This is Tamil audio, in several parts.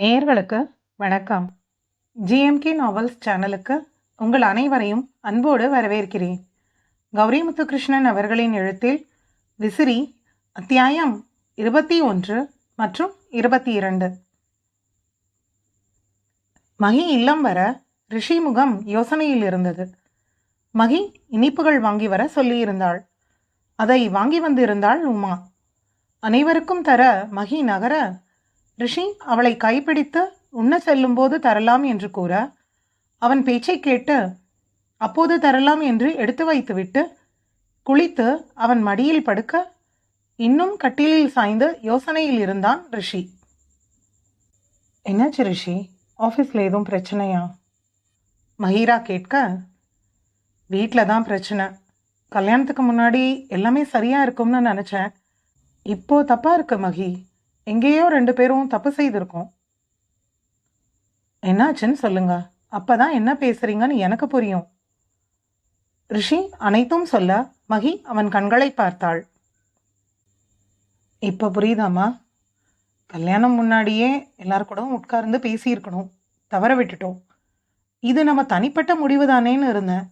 நேயர்களுக்கு வணக்கம். ஜிஎம்கே நாவல்ஸ் சேனலுக்கு உங்கள் அனைவரையும் அன்போடு வரவேற்கிறேன். கௌரி முத்துகிருஷ்ணன் அவர்களின் எழுத்தில் விசிறி அத்தியாயம் இருபத்தி ஒன்று மற்றும் இருபத்தி இரண்டு. மகி இல்லம் வர ரிஷிமுகம் யோசனையில் இருந்தது. மகி இனிப்புகள் வாங்கி வர சொல்லியிருந்தாள். அதை வாங்கி வந்திருந்தாள் உமா. அனைவருக்கும் தர மகி நகர ரிஷி அவளை கைப்பிடித்து உண்ண செல்லும்போது தரலாம் என்று கூற அவன் பேச்சை கேட்டு அப்போது தரலாம் என்று எடுத்து வைத்துவிட்டு குளித்து அவன் மடியில் படுக்க இன்னும் கட்டிலில் சாய்ந்து யோசனையில் இருந்தான் ரிஷி. என்னாச்சு ரிஷி? ஆஃபீஸில் எதுவும் பிரச்சனையா? மஹீரா கேட்க வீட்டில் தான் பிரச்சனை. கல்யாணத்துக்கு முன்னாடி எல்லாமே சரியாக இருக்கும்னு நினச்சேன். இப்போ தப்பாக இருக்கு மகி. எங்கேயோ ரெண்டு பேரும் தப்பு செய்திருக்கோம். என்னாச்சுன்னு சொல்லுங்க. அப்பதான் என்ன பேசுறீங்கன்னு எனக்கு புரியும். ரிஷி அனைத்தும் சொல்ல மகி அவன் கண்களை பார்த்தாள். இப்போ புரியுதாம்மா? கல்யாணம் முன்னாடியே எல்லார் கூடவும் உட்கார்ந்து பேசியிருக்கணும். தவற விட்டுட்டோம். இது நம்ம தனிப்பட்ட முடிவு தானேன்னு இருந்தேன்.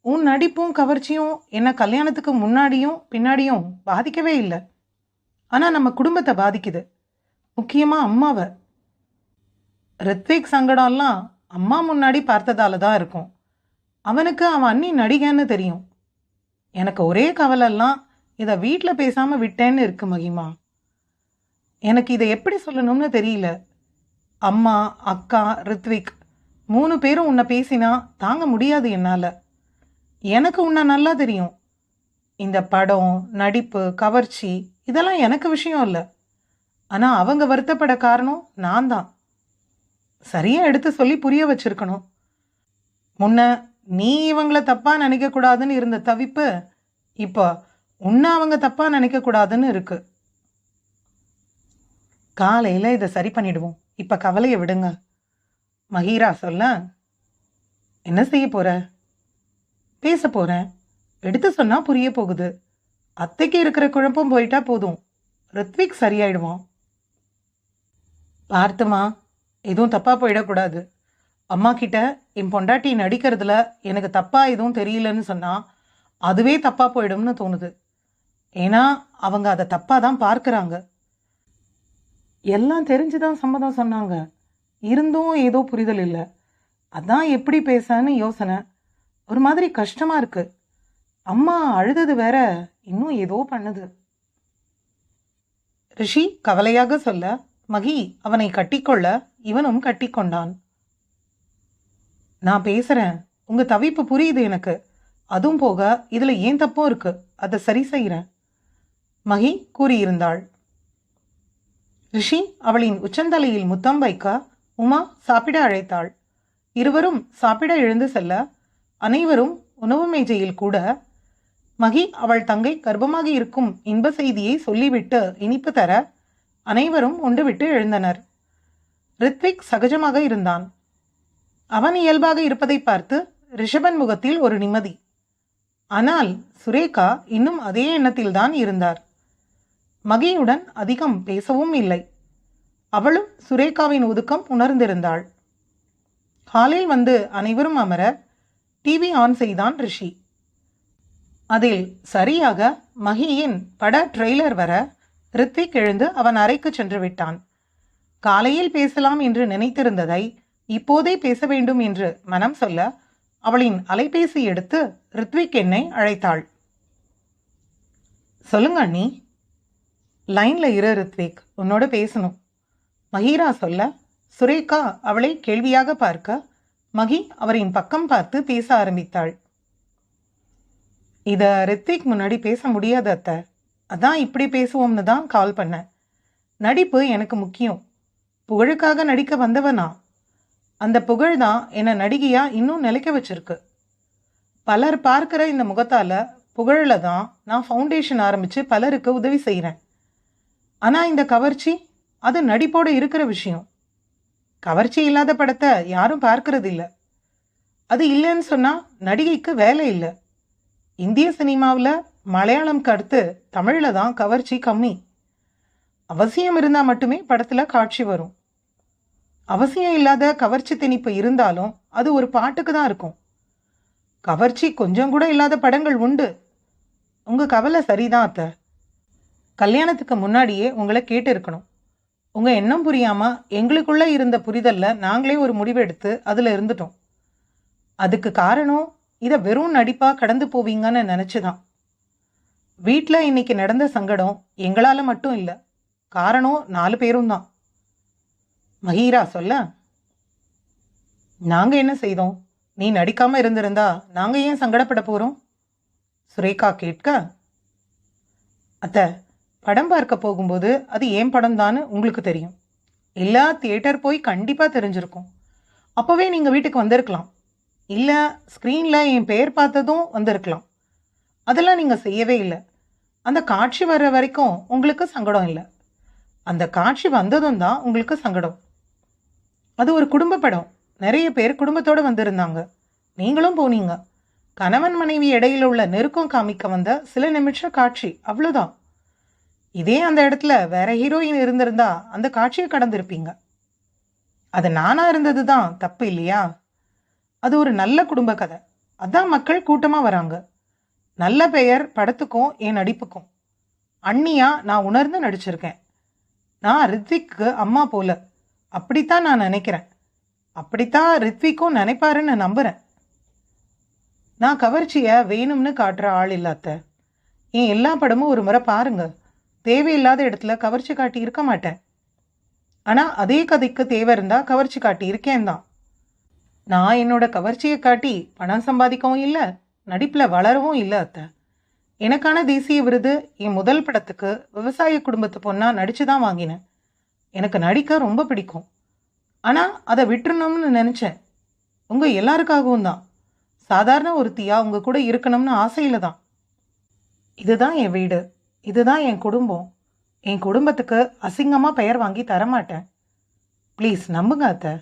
உன் நடிப்பும் கவர்ச்சியும் என்ன கல்யாணத்துக்கு முன்னாடியும் பின்னாடியும் பாதிக்கவே இல்லை. ஆனால் நம்ம குடும்பத்தை பாதிக்குது. முக்கியமாக அம்மாவை. ரித்விக் சங்கடம்லாம் அம்மா முன்னாடி பார்த்ததால தான் இருக்கும். அவனுக்கு அவன் அண்ணி நடிகன்னு தெரியும். எனக்கு ஒரே கவலைலாம் இதை வீட்டில் பேசாமல் விட்டேன்னு இருக்கு மகிமா. எனக்கு இதை எப்படி சொல்லணும்னு தெரியல. அம்மா அக்கா ரித்விக் மூணு பேரும் உன்னை பேசினா தாங்க முடியாது என்னால். எனக்கு உன்னை நல்லா தெரியும். இந்த படம் நடிப்பு கவர்ச்சி இதெல்லாம் எனக்கு விஷயம் இல்லை. ஆனால் அவங்க வருத்தப்பட காரணம் நான் தான். சரியாக எடுத்து சொல்லி புரிய வச்சிருக்கணும். முன்ன நீ இவங்கள தப்பாக நினைக்கக்கூடாதுன்னு இருந்த தவிப்பு இப்போ உன்னை அவங்க தப்பாக நினைக்கக்கூடாதுன்னு இருக்கு. காலையில் இதை சரி பண்ணிடுவோம். இப்போ கவலையை விடுங்க. மஹீரா சொல்ல என்ன செய்ய போகிற பேச போகிறேன் எடுத்து சொன்னால் புரிய போகுது. அத்தைக்கு இருக்கிற குழப்பம் போயிட்டா போதும். ரித்விக் சரியாயிடுவான் பார்த்துமா எதுவும் தப்பாக போயிடக்கூடாது. அம்மா கிட்ட என் பொண்டாட்டி நடிக்கிறதுல எனக்கு தப்பாக எதுவும் தெரியலன்னு சொன்னால் அதுவே தப்பாக போயிடும்னு தோணுது. ஏன்னா அவங்க அதை தப்பாக தான் பார்க்குறாங்க. எல்லாம் தெரிஞ்சு தான் சம்மதம் சொன்னாங்க. இருந்தும் ஏதோ புரிதல் இல்லை. அதான் எப்படி பேசன்னு யோசனை. ஒரு மாதிரி கஷ்டமாக இருக்குது அம்மா அழுதது வேற இன்னும் ஏதோ பண்ணுது. ரிஷி கவலையாக சொல்ல மகி அவனை கட்டிக்கொள்ள இவனும் கட்டிக்கொண்டான். நான் பேசுறேன். உங்க தவிப்பு புரியுது எனக்கு. அதுவும் போக இதுல ஏன் தப்பும் இருக்கு? அதை சரி செய்கிறேன் மகி கூறியிருந்தாள். ரிஷி அவளின் உச்சந்தலையில் முத்தம் வைக்க உமா சாப்பிட அழைத்தாள். இருவரும் சாப்பிட எழுந்து செல்ல அனைவரும் உணவு மேஜையில் கூட மகி அவள் தங்கை கர்ப்பமாக இருக்கும் இன்ப செய்தியை சொல்லிவிட்டு இனிப்பு தர அனைவரும் உண்டுவிட்டு எழுந்தனர். ரித்விக் சகஜமாக இருந்தான். அவன் இயல்பாக இருப்பதை பார்த்து ரிஷபன் முகத்தில் ஒரு நிம்மதி. ஆனால் சுரேகா இன்னும் அதே எண்ணத்தில்தான் இருந்தார். மகியுடன் அதிகம் பேசவும் இல்லை. அவளும் சுரேகாவின் ஒதுக்கம் உணர்ந்திருந்தாள். ஹாலில் வந்து அனைவரும் அமர டிவி ஆன் செய்தான் ரிஷி. அதில் சரியாக மகியின் பட ட்ரெய்லர் வர ரித்விக் எழுந்து அவன் அறைக்கு சென்று விட்டான். காலையில் பேசலாம் என்று நினைத்திருந்ததை இப்போதே பேச வேண்டும் என்று மனம் சொல்ல அவளின் அலைபேசி எடுத்து ரித்விக் என்னை அழைத்தாள். சொல்லுங்க அண்ணி. லைன்ல இரு ரித்விக் உன்னோட பேசணும். மஹீரா சொல்ல சுரேகா அவளை கேள்வியாக பார்க்க. மகி அவரின் பக்கம் பார்த்து பேச ஆரம்பித்தாள். இதை ரித்விக் முன்னாடி பேச முடியாது அத்தை. அதான் இப்படி பேசுவோம்னு தான் கால் பண்ணேன் நடிப்பு எனக்கு முக்கியம். புகழுக்காக நடிக்க வந்தவனா? அந்த புகழ் தான் என்னை நடிகையாக இன்னும் நிலைக்க வச்சிருக்கு. பலர் பார்க்குற இந்த முகத்தால் புகழில் தான் நான் ஃபவுண்டேஷன் ஆரம்பித்து பலருக்கு உதவி செய்கிறேன் ஆனால் இந்த கவர்ச்சி அது நடிப்போடு இருக்கிற விஷயம். கவர்ச்சி இல்லாத படத்தை யாரும் பார்க்கறது அது இல்லைன்னு சொன்னால் நடிகைக்கு வேலை இல்லை. இந்திய சினிமாவில் மலையாளம்க்கு அடுத்து தமிழில் தான் கவர்ச்சி கம்மி. அவசியம் இருந்தால் மட்டுமே படத்தில் காட்சி வரும். அவசியம் இல்லாத கவர்ச்சி திணிப்பு இருந்தாலும் அது ஒரு பாட்டுக்கு தான் இருக்கும். கவர்ச்சி கொஞ்சம் கூட இல்லாத படங்கள் உண்டு. உங்கள் கவலை சரிதான் அத்தை. கல்யாணத்துக்கு முன்னாடியே உங்களை கேட்டு இருக்கணும். உங்கள் எண்ணம் புரியாமல் எங்களுக்குள்ளே இருந்த புரிதலில் நாங்களே ஒரு முடிவெடுத்து அதில் இருந்துட்டோம். அதுக்கு காரணம் இதை வெறும் நடிப்பா கடந்து போவீங்கன்னு நினச்சிதான். வீட்டில் இன்னைக்கு நடந்த சங்கடம் எங்களால் மட்டும் இல்லை. காரணம் நாலு பேரும் தான். மஹீரா சொல்ல. நாங்கள் என்ன செய்தோம்? நீ நடிக்காமல் இருந்திருந்தா நாங்கள் ஏன் சங்கடப்பட போகிறோம் சுரேகா கேட்க. அத்தை படம் பார்க்க போகும்போது அது ஏன் படம் தான்னு உங்களுக்கு தெரியும். எல்லா தியேட்டர் போய் கண்டிப்பாக தெரிஞ்சிருக்கும். அப்போவே நீங்கள் வீட்டுக்கு வந்திருக்கலாம். இல்லை ஸ்க்ரீனில் என் பேர் பார்த்ததும் வந்திருக்கலாம். அதெல்லாம் நீங்கள் செய்யவே இல்லை. அந்த காட்சி வர்ற வரைக்கும் உங்களுக்கு சங்கடம் இல்லை. அந்த காட்சி வந்ததும் தான் உங்களுக்கு சங்கடம். அது ஒரு குடும்ப படம். நிறைய பேர் குடும்பத்தோடு வந்திருந்தாங்க. நீங்களும் போனீங்க. கணவன் மனைவி இடையில உள்ள நெருக்கம் காமிக்க வந்த சில நிமிஷ காட்சி அவ்வளோதான் இதே அந்த இடத்துல வேற ஹீரோயின் இருந்திருந்தா அந்த காட்சியை கடந்திருப்பீங்க. அது நானாக இருந்தது தான். தப்பு இல்லையா? அது ஒரு நல்ல குடும்ப கதை. அதான் மக்கள் கூட்டமாக வராங்க. நல்ல பெயர் படத்துக்கும் என் நடிப்புக்கும். அண்ணியாக நான் உணர்ந்து நடிச்சிருக்கேன். நான் ரித்விக்கு அம்மா போல. அப்படித்தான் நான் நினைக்கிறேன். அப்படித்தான் ரித்விக்கும் நினைப்பாருன்னு நம்புகிறேன் நான் கவர்ச்சியை வேணும்னு காட்டுற ஆள் இல்லாத்த. என் எல்லா படமும் ஒரு முறை பாருங்க. தேவையில்லாத இடத்துல கவர்ச்சி காட்டி இருக்க மாட்டேன். ஆனால் அதே கதைக்கு தேவை இருந்தால் கவர்ச்சி காட்டி இருக்கேன் தான். நான் என்னோட கவர்ச்சியை காட்டி பணம் சம்பாதிக்கவும் இல்லை நடிப்பில் வளரவும் இல்லை அத்தை. எனக்கான தேசிய விருது என் முதல் படத்துக்கு விவசாய குடும்பத்து பொண்ணாக நடித்து தான் வாங்கினேன். எனக்கு நடிக்க ரொம்ப பிடிக்கும். ஆனால் அதை விட்டுறணும்னு நினச்சேன். உங்கள் எல்லாருக்காகவும் தான். சாதாரண ஒருத்தியாக உங்கள் கூட இருக்கணும்னு ஆசையில் தான். இதுதான் என் வீடு. இதுதான் என் குடும்பம். என் குடும்பத்துக்கு அசிங்கமாக பெயர் வாங்கி தரமாட்டேன். ப்ளீஸ் நம்புங்க அத்தை.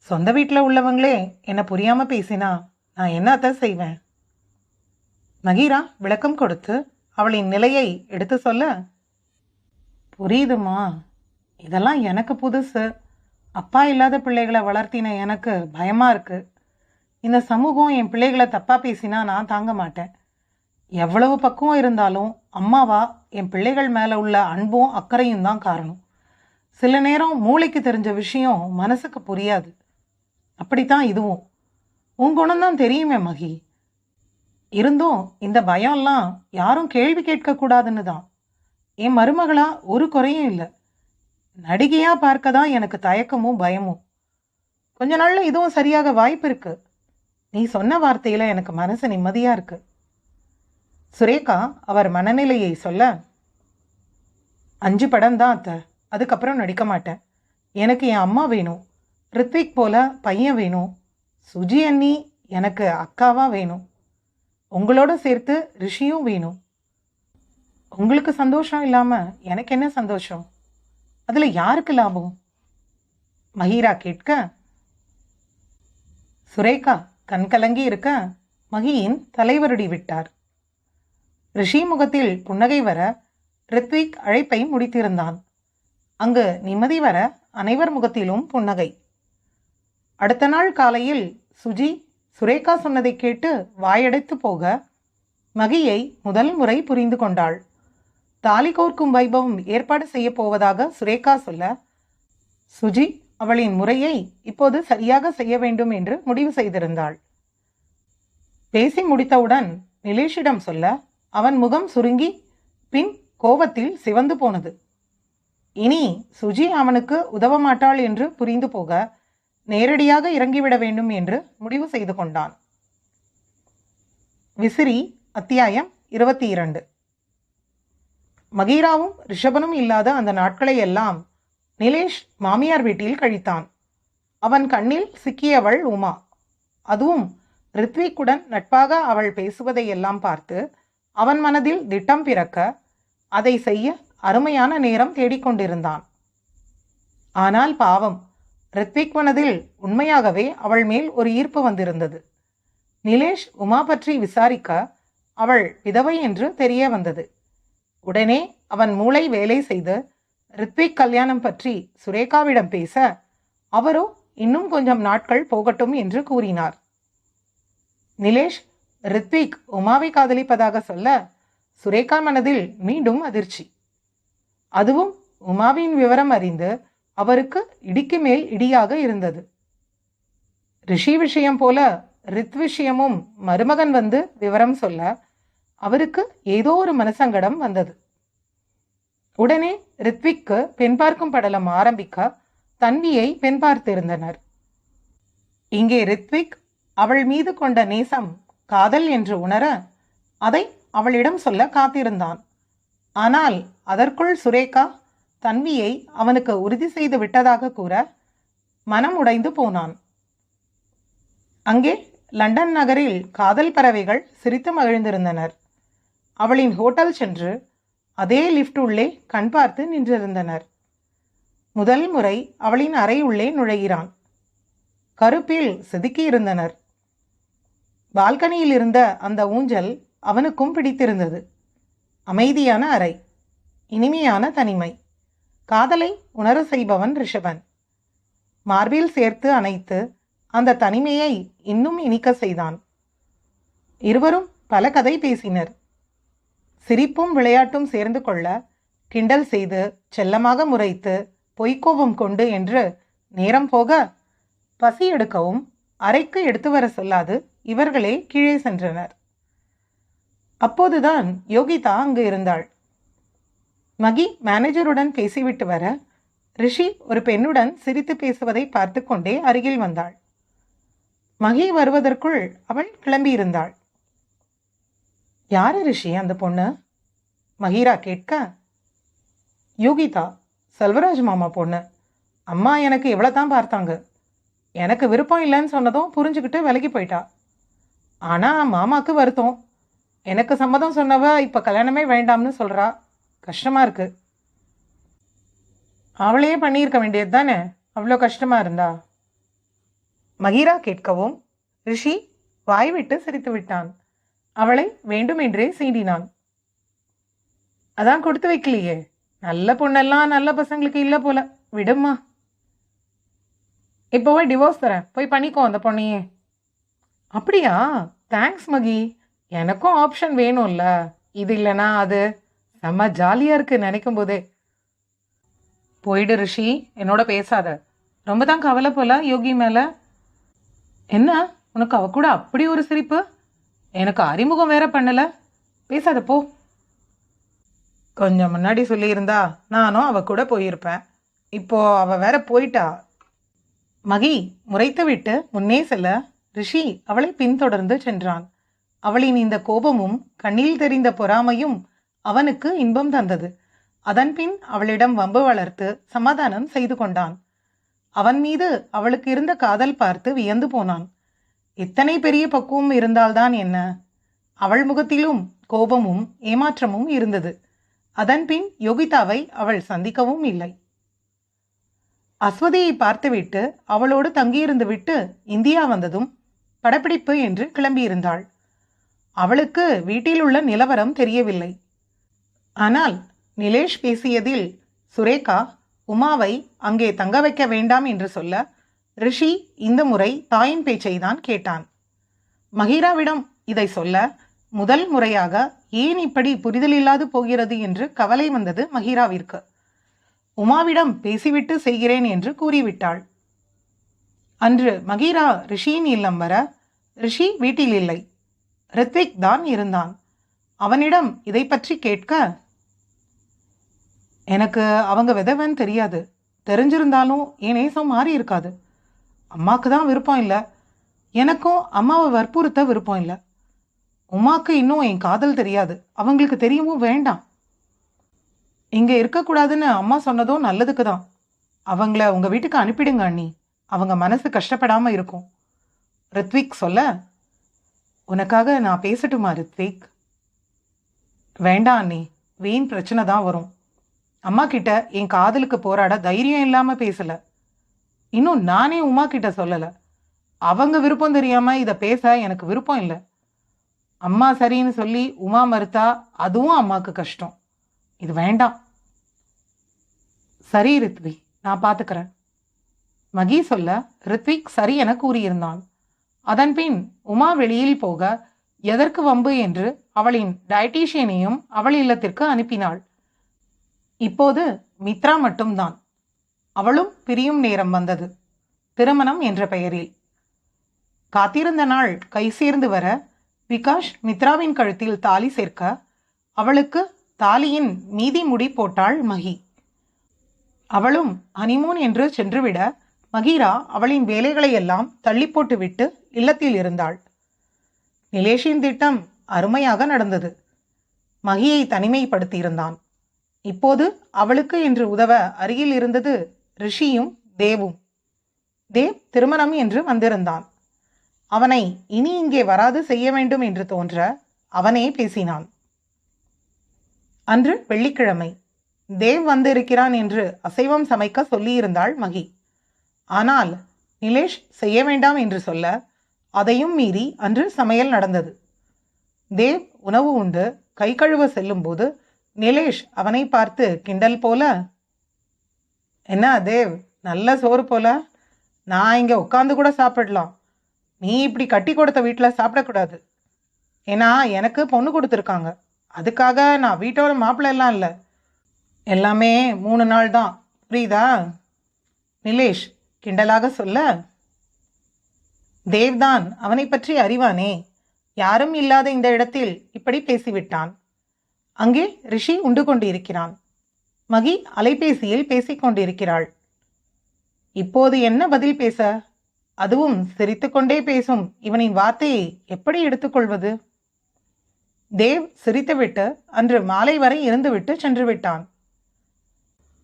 சொந்த வீட்டில் உள்ளவங்களே என்னை புரியாமல் பேசினா நான் என்னத்தான் செய்வேன்? நகீரா விளக்கம் கொடுத்து அவளின் நிலையை எடுத்து சொல்ல புரியுதுமா இதெல்லாம் எனக்கு புதுசு. அப்பா இல்லாத பிள்ளைகளை வளர்த்தின எனக்கு பயமாக இருக்குது இந்த சமூகம் என் பிள்ளைகளை தப்பாக பேசினா நான் தாங்க மாட்டேன். எவ்வளவு பக்குவம் இருந்தாலும் அம்மாவா என் பிள்ளைகள் மேலே உள்ள அன்பும் அக்கறையும் தான் காரணம். சில நேரம் மூளைக்கு தெரிஞ்ச விஷயம் மனசுக்கு புரியாது. அப்படித்தான் இதுவும். உன் குணம்தான் தெரியுமே மகி. இருந்தும் இந்த பயம்லாம் யாரும் கேள்வி கேட்கக்கூடாதுன்னு தான் என் மருமகளா ஒரு குறையும் இல்லை. நடிகையா பார்க்க தான் எனக்கு தயக்கமும் பயமும். கொஞ்ச நாள்ல இதுவும் சரியாக வாய்ப்பு இருக்கு. நீ சொன்ன வார்த்தையில எனக்கு மனசு நிம்மதியா இருக்கு. சுரேகா அவர் மனநிலையை சொல்ல அஞ்சு படம் தான் அத்தை. அதுக்கப்புறம் நடிக்க மாட்டேன். எனக்கு என் அம்மா வேணும். ரித்விக் போல பையன் வேணும். சுஜி அண்ணி எனக்கு அக்காவா வேணும். உங்களோட சேர்த்து ரிஷியும் வேணும். உங்களுக்கு சந்தோஷம் இல்லாம எனக்கு என்ன சந்தோஷம்? அதுல யாருக்கு லாபம்? மஹீரா கேட்க சுரேகா கண் கலங்கி இருக்க மகியின் தலைவருடி விட்டார். ரிஷி முகத்தில் புன்னகை வர ரித்விக் அழைப்பை முடித்திருந்தான். அங்கு நிம்மதி வர அனைவர் முகத்திலும் புன்னகை. அடுத்த நாள் காலையில் சுஜி சுரேகா சொன்னதை கேட்டு வாயடைத்து போக மகியை முதல் முறை புரிந்து கொண்டாள். தாலி கோர்க்கும் வைபவம் ஏற்பாடு செய்ய போவதாக சுரேகா சொல்ல சுஜி அவளின் முறையை இப்போது சரியாக செய்ய வேண்டும் என்று முடிவு செய்திருந்தாள். பேசி முடித்தவுடன் நிலேஷிடம் சொல்ல அவன் முகம் சுருங்கி பின் கோபத்தில் சிவந்து போனது. இனி சுஜி அவனுக்கு உதவ மாட்டாள் என்று புரிந்து போக நேரடியாக இறங்கிவிட வேண்டும் என்று முடிவு செய்து கொண்டான். விசிறி அத்தியாயம் இருபத்தி இரண்டு. மகீராவும் ரிஷபனும் இல்லாத அந்த நாட்களை எல்லாம் நிலேஷ் மாமியார் வீட்டில் கழித்தான். அவன் கண்ணில் சிக்கியவள் உமா. அதுவும் ரித்விக்குடன் நட்பாக அவள் பேசுவதை எல்லாம் பார்த்து அவன் மனதில் திட்டம் பிறக்க அதை செய்ய அருமையான நேரம் தேடிக்கொண்டிருந்தான். ஆனால் பாவம் ரித்விக் மனதில் உண்மையாகவே அவள் மேல் ஒரு ஈர்ப்பு வந்திருந்தது. நிலேஷ் உமா பற்றி விசாரிக்க அவள் விதவை என்று தெரிய வந்தது. உடனே அவன் மூளை வேலை செய்து ரித்விக் கல்யாணம் பற்றி சுரேகாவிடம் பேச அவரோ இன்னும் கொஞ்சம் நாட்கள் போகட்டும் என்று கூறினார். நிலேஷ் ரித்விக் உமாவை காதலிப்பதாக சொல்ல சுரேகா மனதில் மீண்டும் அதிர்ச்சி. அதுவும் உமாவின் விவரம் அறிந்து அவருக்கு இடிக்கு மேல் இடியாக இருந்தது. ரிஷி விஷயம் போல ரித் விஷயமும் மருமகன் வந்து விவரம் சொல்ல அவருக்கு ஏதோ ஒரு மனசங்கடம் வந்தது. உடனே ரித்விக்கு பெண் பார்க்கும் படலம் ஆரம்பிக்க தன்வியை பெண் பார்த்திருந்தனர். இங்கே ரித்விக் அவள் மீது கொண்ட நேசம் காதல் என்று உணர அதை அவளிடம் சொல்ல காத்திருந்தான். ஆனால் அதற்குள் சுரேகா தன்வியை அவனுக்கு உறுதி செய்து விட்டதாக கூற மனம் உடைந்து போனான். அங்கே லண்டன் நகரில் காதல் பறவைகள் சிரித்து மகிழ்ந்திருந்தனர். அவளின் ஹோட்டல் சென்று அதே லிஃப்ட் உள்ளே கண் பார்த்து நின்றிருந்தனர். முதல் முறை அவளின் அறை உள்ளே நுழைகிறான். கருப்பில் செதுக்கியிருந்தனர் பால்கனியில் இருந்த அந்த ஊஞ்சல் அவனுக்கும் பிடித்திருந்தது. அமைதியான அறை இனிமையான தனிமை. காதலை உணர செய்பவன் ரிஷபன். மார்பில் சேர்த்து அணைத்து அந்த தனிமையை இன்னும் இனிக்க செய்தான். இருவரும் பல கதை பேசினர். சிரிப்பும் விளையாட்டும் சேர்ந்து கொள்ள கிண்டல் செய்து செல்லமாக முறைத்து பொய்க்கோபம் கொண்டு என்று நேரம் போக பசி எடுக்கவும் அறைக்கு எடுத்து வர சொல்லாது இவர்களே கீழே சென்றனர். அப்போதுதான் யோகிதா அங்கு இருந்தாள். மகி மேனேஜருடன் பேசிவிட்டு வர ரிஷி ஒரு பெண்ணுடன் சிரித்து பேசுவதை பார்த்து கொண்டே அருகில் வந்தாள். மகி வருவதற்குள் அவள் கிளம்பியிருந்தாள். யாரு ரிஷி அந்த பொண்ணு? மகிரா கேட்க யோகிதா செல்வராஜ் மாமா பொண்ணு. அம்மா எனக்கு இவ்வளோ தான் பார்த்தாங்க. எனக்கு விருப்பம் இல்லைன்னு சொன்னதும் புரிஞ்சுக்கிட்டு விலகி போயிட்டா. ஆனால் மாமாக்கு வருத்தம். எனக்கு சம்மதம் சொன்னவ இப்போ கல்யாணமே வேண்டாம்னு சொல்கிறா கஷ்டமாக இருக்குது அவளையே பண்ணியிருக்க வேண்டியது தானே? அவ்வளோ கஷ்டமாக இருந்தா? மகிரா கேட்கவும் ரிஷி வாய்விட்டு சிரித்து விட்டான். அவளை வேண்டுமென்றே சீண்டினான். அதான் கொடுத்து வைக்கலையே. நல்ல பொண்ணெல்லாம் நல்ல பசங்களுக்கு இல்லை போல. விடுமா இப்போவே டிவோர்ஸ் தரேன். போய் பண்ணிக்கோ அந்த பொண்ணையே. அப்படியா? தேங்க்ஸ் மகி. எனக்கும் ஆப்ஷன் வேணும்ல. இது இல்லைனா அது? செம்ம ஜாலியாக இருக்கு நினைக்கும் போதே. போயிடு ரிஷி என்னோட பேசாத. ரொம்ப தான் கவலை போல யோகி மேலே. என்ன? உனக்கு அவ கூட அப்படி ஒரு சிரிப்பு? எனக்கு அறிமுகம் வேற பண்ணல. பேசாத போ. கொஞ்சம் முன்னாடி சொல்லியிருந்தா நானும் அவ கூட போயிருப்பேன். இப்போ அவ வேற போயிட்டா. மகி முறைத்து விட்டு முன்னே செல்ல. ரிஷி அவளை பின்தொடர்ந்து சென்றான். அவளின் இந்த கோபமும் கண்ணில் தெரிந்த பொறாமையும் அவனுக்கு இன்பம் தந்தது. அதன்பின் அவளிடம் வம்பு வளர்த்து சமாதானம் செய்து கொண்டான். அவன் மீது அவளுக்கு இருந்த காதல் பார்த்து வியந்து போனான். இத்தனை பெரிய பக்குவம் இருந்தால்தான் என்ன? அவள் முகத்திலும் கோபமும் ஏமாற்றமும் இருந்தது. அதன்பின் யோகிதாவை அவள் சந்திக்கவும் இல்லை. அஸ்வதியை பார்த்துவிட்டு அவளோடு தங்கியிருந்து விட்டு இந்தியா வந்ததும் படப்பிடிப்பு என்று கிளம்பியிருந்தாள். அவளுக்கு வீட்டில் உள்ள நிலவரம் தெரியவில்லை. ஆனால் நிலேஷ் பேசியதில் சுரேகா உமாவை அங்கே தங்க வைக்க வேண்டாம் என்று சொல்ல ரிஷி இந்த முறை தாயின் பேச்சை தான் கேட்டான். மகிராவிடம் இதை சொல்ல முதல் முறையாக ஏன் இப்படி புரிதலில்லாது போகிறது என்று கவலை வந்தது மகிராவிற்கு. உமாவிடம் பேசிவிட்டு செய்கிறேன் என்று கூறிவிட்டாள். அன்று மகிரா ரிஷியின் இல்லம் வர ரிஷி வீட்டில் இல்லை. ரித்விக் தான் இருந்தான். அவனிடம் இதை பற்றி கேட்க எனக்கு அவங்க விதவன் தெரியாது. தெரிஞ்சிருந்தாலும் என் நேசம் மாறி இருக்காது. அம்மாவுக்கு தான் விருப்பம் இல்லை. எனக்கும் அம்மாவை வற்புறுத்த விருப்பம் இல்லை. உமாக்கு இன்னும் என் காதல் தெரியாது. அவங்களுக்கு தெரியவும் வேண்டாம். இங்கே இருக்கக்கூடாதுன்னு அம்மா சொன்னதும் நல்லதுக்கு தான். அவங்கள உங்கள் வீட்டுக்கு அனுப்பிடுங்க அண்ணி. அவங்க மனசு கஷ்டப்படாமல் இருக்கும். ரித்விக் சொல்ல உனக்காக நான் பேசட்டுமா ரித்விக்? வேண்டாம் அண்ணி. வீண் பிரச்சனை தான் வரும். அம்மா கிட்ட என் காதலுக்கு போராட தைரியம் இல்லாமல் பேசல. இன்னும் நானே உமா கிட்ட சொல்லலை. அவங்க விருப்பம் தெரியாமல் இதை பேச எனக்கு விருப்பம் இல்லை. அம்மா சரின்னு சொல்லி உமா மறுத்தா அதுவும் அம்மாவுக்கு கஷ்டம். இது வேண்டாம். சரி ரித்வி நான் பார்த்துக்கிறேன் மகி சொல்ல ரித்விக் சரி என கூறியிருந்தான் அதன்பின் உமா வெளியில் போக எதற்கு வம்பு? என்று அவளின் டயட்டீஷியனையும் அவள் இல்லத்திற்கு அனுப்பினாள். இப்போது மித்ரா மட்டும்தான். அவளும் பிரியும் நேரம் வந்தது. திருமணம் என்ற பெயரில். காத்திருந்த நாள் கை சேர்ந்து வர விகாஷ் மித்ராவின் கழுத்தில் தாலி சேர்க்க அவளுக்கு தாலியின் மீதி முடி போட்டாள் மகி. அவளும் ஹனிமூன் என்று சென்றுவிட மகீரா அவளின் வேலைகளை எல்லாம் தள்ளி போட்டுவிட்டு இல்லத்தில் இருந்தாள். நிலேஷின் திட்டம் அருமையாக நடந்தது. மகியை தனிமைப்படுத்தியிருந்தான். இப்போது அவளுக்கு என்று உதவ அருகில் இருந்தது ரிஷியும் தேவும். தேவ் திருமணம் என்று வந்திருந்தான். அவனை இனி இங்கே வராது செய்ய வேண்டும் என்று தோன்ற அவனே பேசினான். அன்று வெள்ளிக்கிழமை. தேவ் வந்திருக்கிறான் என்று அசைவம் சமைக்க சொல்லியிருந்தாள் மகி. ஆனால் நிலேஷ் செய்ய வேண்டாம் என்று சொல்ல அதையும் மீறி அன்று சமையல் நடந்தது. தேவ் உணவு உண்டு கை கழுவ செல்லும்போது நிலேஷ் அவனை பார்த்து கிண்டல் போல? என்ன தேவ் நல்ல சோறு போல. நான் இங்கே உட்காந்து கூட சாப்பிடலாம். நீ இப்படி கட்டி கொடுத்த வீட்டில் சாப்பிடக்கூடாது. ஏன்னா எனக்கு பொண்ணு கொடுத்துருக்காங்க. அதுக்காக நான் வீட்டோட மாப்பிள்ளை எல்லாம் இல்லை. எல்லாமே மூணு நாள் தான். புரியுதா? நிலேஷ் கிண்டலாக சொல்ல? தேவ்தான் அவனை பற்றி அறிவானே. யாரும் இல்லாத இந்த இடத்தில் இப்படி பேசிவிட்டான். அங்கே ரிஷி உண்டு கொண்டிருக்கிறான். மகி அலைபேசியில் பேசிக் கொண்டிருக்கிறாள். இப்போது என்ன பதில் பேச? அதுவும் சிரித்துக்கொண்டே பேசும். இவனின் வார்த்தையை எப்படி எடுத்துக்கொள்வது தேவ் சிரித்துவிட்டு அன்று மாலை வரை இருந்துவிட்டு சென்று விட்டான்.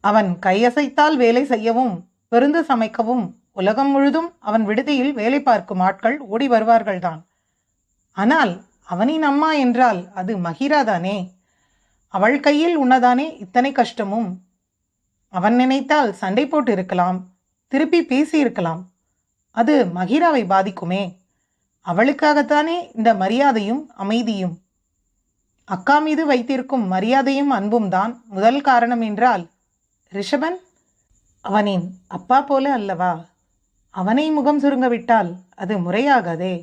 அவன் கையசைத்தால் வேலை செய்யவும் பெருந்து சமைக்கவும் உலகம் முழுதும் அவன் விடுதியில் வேலை பார்க்கும் ஆட்கள் ஓடி வருவார்கள்தான். ஆனால் அவனின் அம்மா என்றால் அது மகிராதானே அவள் கையில் உன்னதானே இத்தனை கஷ்டமும்? அவன் நினைத்தால் சண்டை போட்டு இருக்கலாம் திருப்பி பேசியிருக்கலாம் அது மகிராவை பாதிக்குமே. அவளுக்காகத்தானே இந்த மரியாதையும் அமைதியும்? அக்கா மீது வைத்திருக்கும் மரியாதையும் அன்பும் தான் முதல் காரணம் என்றால் ரிஷபன்? அவனின் அப்பா போல அல்லவா? அவனை முகம் சுருங்க விட்டால் அது முறையாகாதே.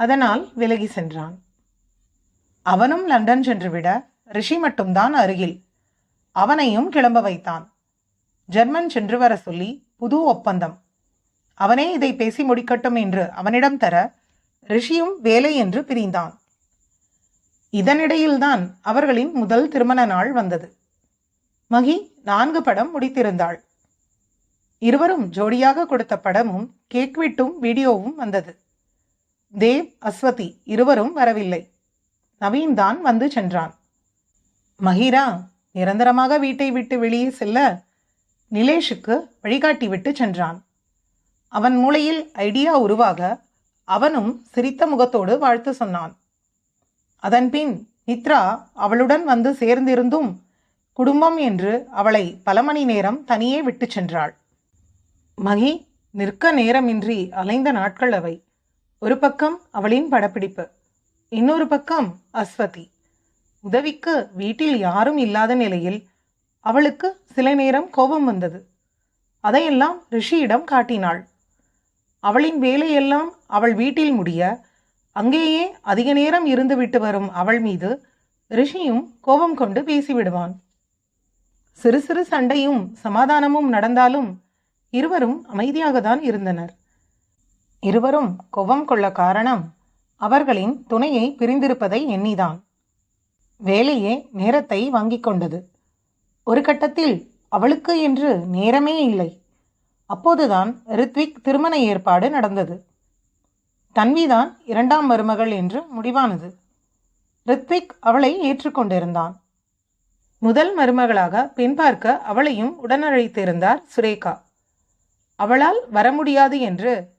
அதனால் விலகி சென்றான். அவனும் லண்டன் சென்றுவிட ரிஷி மட்டும்தான் அருகில். அவனையும் கிளம்ப வைத்தான். ஜெர்மன் சென்று வர சொல்லி புது ஒப்பந்தம். அவனே இதை பேசி முடிக்கட்டும் என்று அவனிடம் தர ரிஷியும் வேலை என்று பிரிந்தான். இதனிடையில்தான் அவர்களின் முதல் திருமண நாள் வந்தது. மகி நான்கு படம் முடித்திருந்தாள். இருவரும் ஜோடியாக கொடுத்த படமும் கேக் வெட்டும் வீடியோவும் வந்தது. தேவ் அஸ்வதி இருவரும் வரவில்லை. நவீன் தான் வந்து சென்றான். மகிரா நிரந்தரமாக வீட்டை விட்டு வெளியே செல்ல நிலேஷுக்கு வழிகாட்டி விட்டு சென்றான். அவன் மூளையில் ஐடியா உருவாக அவனும் சிரித்த முகத்தோடு வாழ்த்து சொன்னான். அதன்பின் நித்ரா அவளுடன் வந்து சேர்ந்திருந்தும் குடும்பம் என்று அவளை பல மணி நேரம் தனியே விட்டு சென்றாள். மகி நிற்க நேரமின்றி அலைந்த நாட்கள் அவை. ஒரு பக்கம் அவளின் படப்பிடிப்பு இன்னொரு பக்கம் அஸ்வதி. உதவிக்கு வீட்டில் யாரும் இல்லாத நிலையில் அவளுக்கு சில நேரம் கோபம் வந்தது. அதையெல்லாம் ரிஷியிடம் காட்டினாள். அவளின் வேலையெல்லாம் அவள் வீட்டில் முடிய அங்கேயே அதிக நேரம் இருந்துவிட்டு வரும் அவள் மீது ரிஷியும் கோபம் கொண்டு பேசிவிடுவான். சிறு சிறு சண்டையும் சமாதானமும் நடந்தாலும் இருவரும் அமைதியாகத்தான் இருந்தனர். இருவரும் கோபம் கொள்ள காரணம் அவர்களின் துணையை பிரிந்திருப்பதை எண்ணிதான். வேலையே நேரத்தை வாங்கிக் கொண்டது. ஒரு கட்டத்தில் அவளுக்கு என்று நேரமே இல்லை. அப்போதுதான் ரித்விக் திருமண ஏற்பாடு நடந்தது. தன்விதான் இரண்டாம் மருமகள் என்று முடிவானது. ரித்விக் அவளை ஏற்றுக்கொண்டிருந்தான் முதல் மருமகளாக பெண் பார்க்க அவளையும் உடனழைத்திருந்தார் சுரேகா. அவளால் வர முடியாது என்று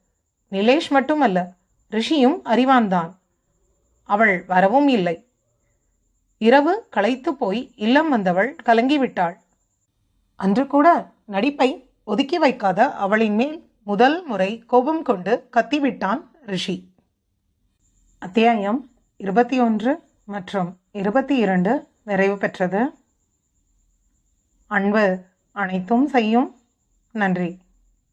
நிலேஷ் மட்டுமல்ல ரிஷியும் அறிவான்தான் அவள் வரவும் இல்லை. இரவு களைத்து போய் இல்லம் வந்தவள் கலங்கிவிட்டாள். அன்று கூட நடிப்பை ஒதுக்கி வைக்காத அவளின் மேல் முதல் முறை கோபம் கொண்டு கத்திவிட்டான் ரிஷி. அத்தியாயம் இருபத்தி ஒன்று மற்றும் இருபத்தி இரண்டு நிறைவு பெற்றது. அன்பு அனைத்தும் செய்யும். நன்றி.